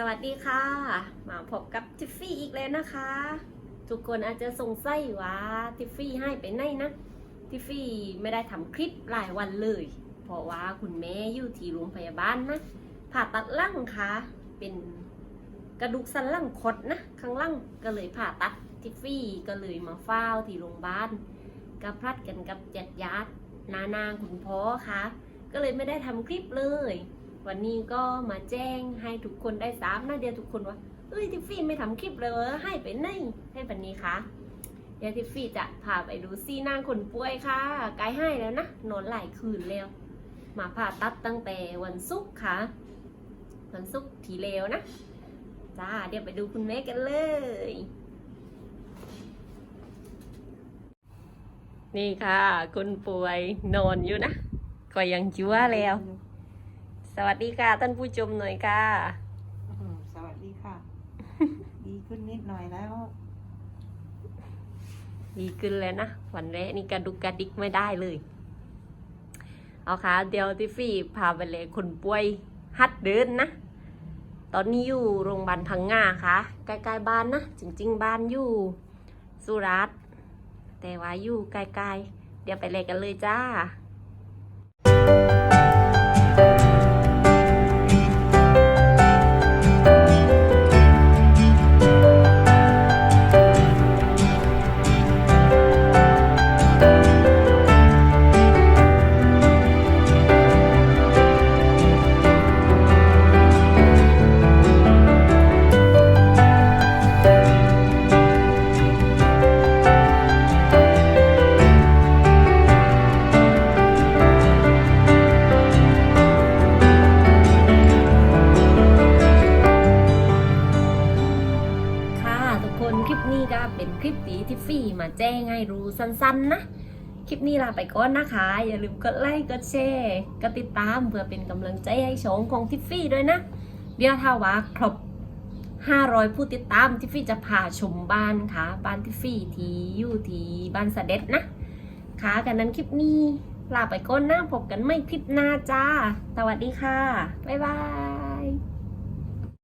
สวัสดีค่ะ มาพบกับทิฟฟี่อีกแล้วนะคะ ทุกคนอาจจะสงสัยว่าทิฟฟี่ให้ไปไหนนะทิฟฟี่ไม่ได้ทำคลิปหลายวันเลย เพราะว่าคุณแม่อยู่ที่โรงพยาบาลนะผ่าตัดหลังค่ะเป็นกระดูกสันหลังคดนะข้างล่างก็เลยผ่าตัดทิฟฟี่ก็เลยมาเฝ้าที่โรงพยาบาลกับพลัดกันกับญาติญาติๆนานางคุณพ่อค่ะ ก็เลยไม่ได้ทำคลิปเลย วันนี้ก็มาแจ้งให้ทุกคนได้ทราบนะเดียวทุกคนว่าเอ้ยทิฟฟี่ไม่ทำคลิปเลยเหรอให้ไปไหนให้วันนี้คะเดี๋ยวทิฟฟี่จะพาไปดูซี่นางคนป่วยค่ะกล้ให้แล้วนะนอนหลายคืนแล้ว มาผ่าตัดตั้งแต่วันศุกร์ค่ะ วันศุกร์ทีเลวนะจ้าเดี๋ยวไปดูคุณแม่กันเลย นี่ค่ะคุณป่วยนอนอยู่นะก็ยังจัวแล้ว สวัสดีค่ะท่านผู้ชมหน่อยค่ะอืมสวัสดีค่ะ ดีขึ้นนิดหน่อยแล้ว ดีขึ้นแล้วนะวันแรกนี่กระดุกกระดิกไม่ได้เลย เอาค่ะ เดี๋ยวทิฟฟี่พาไปเลยคนป่วยฮัดเดินนะ ตอนนี้อยู่โรงพยาบาลพังงาค่ะ ใกล้ๆบ้านนะ จริง ๆ บ้านอยู่สุรัตน์แต่ว่าอยู่ไกลๆ เดี๋ยวไปเลยกันเลยจ้า ปนี้ก็เป็นคลิปตีทิฟฟี่มาแจ้งให้รู้สั้นๆนะคลิปนี้ลาไปก่อนนะคะ อย่าลืมกดไลค์กดแชร์กดติดตามเพื่อเป็นกำลังใจให้ชองของทิฟฟี่ด้วยนะ เดี๋ยวถ้าว่าครบ 500 ผู้ติดตามทิฟฟี่จะพาชมบ้านค่ะ บ้านทิฟฟี่ที่อยู่ที่บ้านสเด็ดนะค่ะกันนั้นคลิปนี้ลาไปก่อนนะพบกันไม่คลิปหน้าจ้า สวัสดีค่ะ บ๊ายบาย